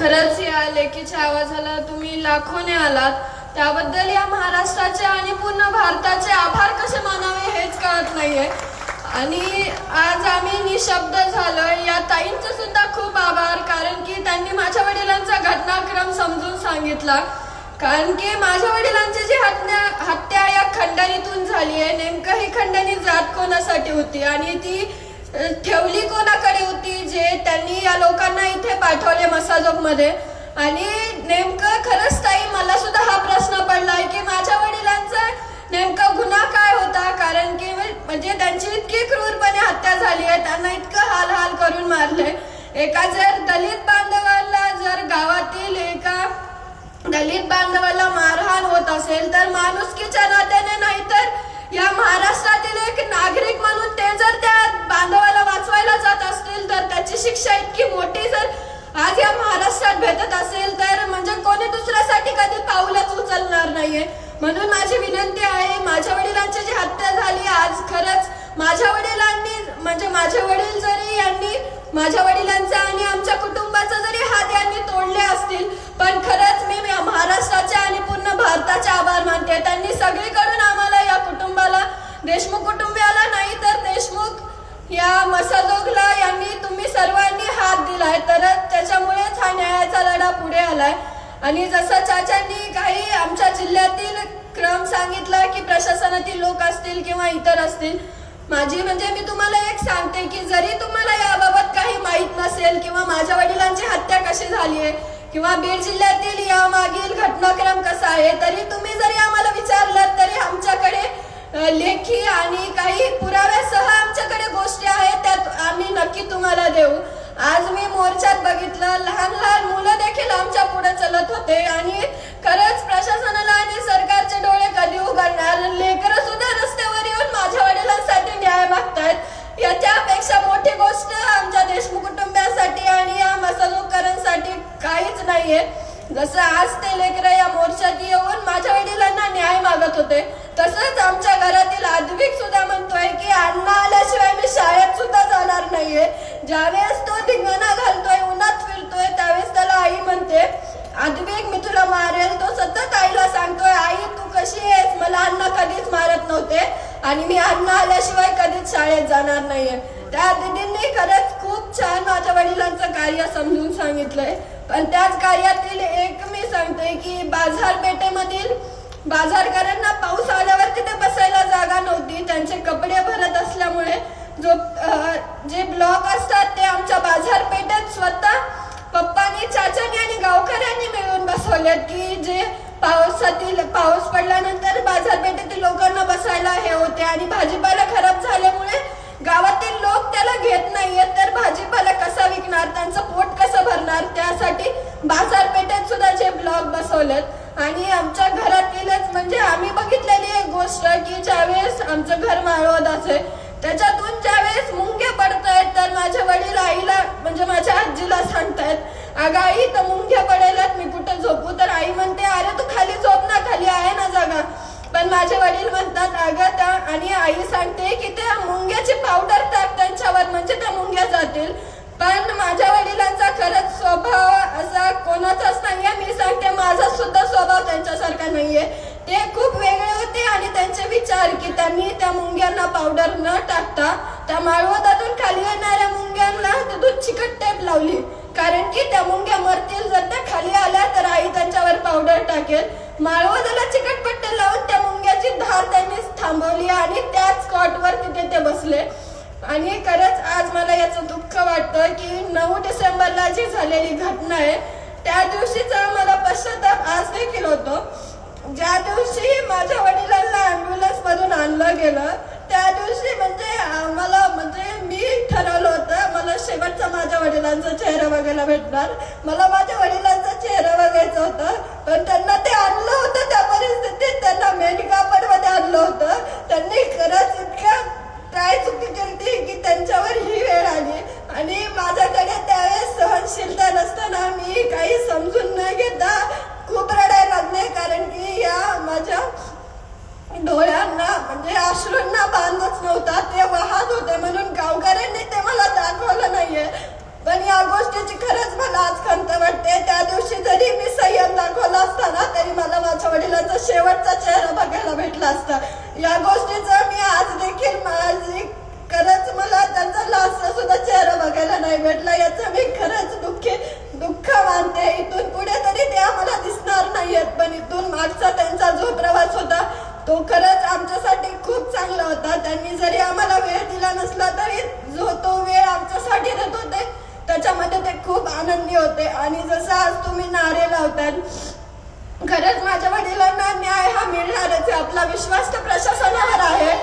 खरंच या लेखीच्या आवाजाला तुम्ही लाखोने आलात. त्याबद्दल या महाराष्ट्राचे आणि पूर्ण भारताचे आभार कसे मानावे हेच कळत नाहीये. आणि आज आम्ही निशब्द झालोय. या ताईंचे सुद्धा खूप आभार कारण की त्यांनी माझ्या वडिलांचा घटनाक्रम समजून सांगितला. कारण की माझ्या वडिलांची जी हत्या हत्या या खंडणीतून झाली आहे नेमकं ही खंडणी जात कोणासाठी होती? आणि ती ठेवली कोणाकडे होती जे त्यांनी या लोकांना इथे पाठवले मसाजोगमध्ये? आणि नेमकं खरंच ताई मला सुद्धा हा प्रश्न पडलाय की माझ्या वडिलांचा नेमका गुन्हा काय होता? कारण की म्हणजे त्यांची इतकी क्रूरपणे हत्या झाली आहे त्यांना इतकं हाल हाल करून मारले. एका जर दलित बांधवाला जर गावातील एका दलित बांधवाला मारहाण होत असेल तर माणुसकीच्या नात्याने नाही तर या महाराष्ट्रात एक नागरिक म्हणून ते जर त्या बांधवाला वाचवायला जात असतील तर त्याची शिक्षा इतकी मोठी जर आज या महाराष्ट्रात भेटत असेल तर म्हणजे कोणी एखादं पाऊलच उचलणार नाहीये. म्हणून माझी विनंती आहे माझ्या वडिलांची जी हत्या झाली आज खरंच माझ्या वडिलांनी म्हणजे माझे वडील जरी यांनी माझ्या वडिलांचा आणि आमच्या कुटुंबाचा जरी हात यांनी तोडले असतील पण खरंच मी महाराष्ट्राच्या महाराष्ट्राचे आणि पूर्ण भारताचे आभार मानते. त्यांनी सगळीकडून आम्हाला या कुटुंबाला देशमुख कुटुंबियाला नाही तर देशमुख या मसाजोगला यांनी तुम्ही सर्वांनी हात दिलाय. तर त्याच्यामुळेच हा न्यायाचा लढा पुढे आलाय. आणि जसं चाचांनी काही आमच्या जिल्ह्यातील क्रम सांगितला की प्रशासनातील लोक असतील किंवा इतर असतील माझी म्हणजे मी तुम्हाला एक सांगते की जरी तुम्हाला याबाबत काही माहीत नसेल किंवा माझ्या वडिलांची हत्या कशी झाली आहे किंवा बीड जिल्ह्यातील यामागील घटनाक्रम कसा आहे तरी तुम्ही जरी आम्हाला विचारलं तरी आमच्याकडे लेखी आणि काही पुराव्यासह आमच्याकडे गोष्टी आहेत त्यात आम्ही नक्की तुम्हाला देऊ. आज मी मोर्चात बघितलं लहान लहान मुलं देखील आमच्या पुढे चलत होते आणि खरंच प्रशासनाला आणि सरकारचे डोळे कधी उघडणार? लेकरं सुद्धा रस्त्यावर येऊन माझ्या वडिलांसाठी न्याय मागतायत याच्यापेक्षा मोठी गोष्ट आमच्या देशमुख कुटुंबियांसाठी आणि या मसाजोकरांसाठी काहीच नाहीये. जसं आज ते लेकरं या मोर्चात येऊन माझ्या वडिलांना न्याय मागत होते तसंच आमच्या घरातील आद्विक सुद्धा म्हणतोय की अण्णा आल्याशिवाय मी शाळेत सुद्धा जाणार नाहीये ज्यावेळेस तो धिंगाणा घालतोय उन्हात फिरतोय त्यावेळेस त्याला आई म्हणते आद्विक मी तुला मारेल तो सतत आईला सांगतोय आई तू कशी आहेस मला अण्णा कधीच मारत नव्हते आणि मी अण्णा आल्याशिवाय कधीच शाळेत जाणार नाहीये. त्या दिदींनी खरंच खूप छान माझ्या वडिलांचं कार्य समजून सांगितलंय. पण त्याच कार्यातील एक मी सांगते की बाजारपेठेमधील बाजारकरांना पाऊस आल्यावर तिथे बसायला जागा नव्हती. त्यांचे कपडे भरत असल्यामुळे जो जे ब्लॉक असतात ते आमच्या बाजारपेठेत स्वतः पप्पानी चाचानी आणि गावकऱ्यांनी मिळून बसवलेत की जे पावसातील पाऊस पडल्यानंतर बाजारपेठेतील लोकांना बसायला हे होते आणि भाजीपाला खराब झाल्यामुळे गावातील लोक त्याला घेत नाहीयेत तर भाजीपाला कसा विकणार? त्यांचं पोट कसं भरणार? त्यासाठी बाजारपेठेत सुद्धा जे ब्लॉक बसवलेत. आणि आमच्या घरातीलच म्हणजे आम्ही बघितलेली एक गोष्ट की ज्यावेळेस आमचं घर माळवत असे त्याच्यातून ज्यावेळेस मुंगे पडतायत तर माझ्या वडील आईला म्हणजे माझ्या आजीला सांगतायत अगं आई तर मुंग्या पडायलात मी कुठे झोपू? तर आई ना. पण माझे वडील म्हणतात अगं त्या आणि आई सांगते की त्या मुंग्याची पावडर टाक त्यांच्यावर म्हणजे त्या मुंग्या जातील. पण माझ्या वडिलांचा खरंच स्वभाव असा कोणाचाच नाहीये. मी सांगते माझा सुद्धा स्वभाव त्यांच्यासारखा नाहीये. ते खूप वेगळे होते आणि त्यांचे विचार की त्यांनी त्या मुंग्यांना पावडर न टाकता त्या माळवतातून खाली येणाऱ्या मुंग्यांना तिथून चिकट टेप लावली. कारण की त्या मुंग्या मरतील. जर त्या खाली आल्या तर आई त्यांच्यावर पावडर टाकेल. माळवदाला चिकट पट्टे लावून त्या मुंग्याची धार त्यांनी थांबवली आणि त्याच कॉटवर तिथे ते बसले. आणि खरंच आज मला याचं दुःख वाटतं की नऊ डिसेंबरला जी झालेली घटना आहे त्या दिवशीचा मला पश्चाताप आज देखील होतो. ज्या दिवशी माझ्या वडिलांना ॲम्ब्युलन्समधून आणलं गेलं त्या दिवशी म्हणजे मला म्हणजे मी ठरवलं होतं मला शेवटचा माझ्या वडिलांचा चेहरा बघायला भेटणार. मला माझ्या वडिलांचा चेहरा बघायचा होतं. पण त्यांना ते आणलं होतं त्या परिस्थितीत त्यांना मेडिकापडमध्ये आणलं होतं त्यांनी खरंच इतक्या काय चुकी केली की त्यांच्यावर ही वेळ आली. आणि माझ्याकडे त्यावेळेस सहनशीलता नसताना मी काही समजून न घेता खूप रडायला लागले. कारण की या माझ्या डोळ्यांना म्हणजे अश्रूंना बांधच नव्हता. ते वाहत होते म्हणून गावकऱ्यांनी ते मला दाखवलं नाहीये. पण या गोष्टीची खरंच मला आज खंत वाटते. वाटते त्या दिवशी जरी मी संयम दाखवला असता ना तरी मला माझ्या वडिलांचा शेवटचा चेहरा बघायला भेटला असता. या गोष्टीचं मी आज देखील माझी खरंच मला त्यांचा लास्ट सुद्धा चेहरा बघायला नाही भेटला याचं मी खरंच दुःखी दुःख मानते इथून पुढे तरी ते आम्हाला दिसणार नाहीयेत. पण इथून मागचा त्यांचा जो प्रवास होता तो खरंच आमच्यासाठी खूप चांगला होता. त्यांनी जरी आम्हाला वेळ दिला नसला तरी जो तो वेळ आमच्यासाठी देत होते त्याच्यामध्ये ते खूप आनंदी होते. आणि जसं आज तुम्ही नारे लावतात खरंच माझ्या वडिलांना न्याय हा मिळणारच आहे. आपला विश्वास तर प्रशासनावर आहे.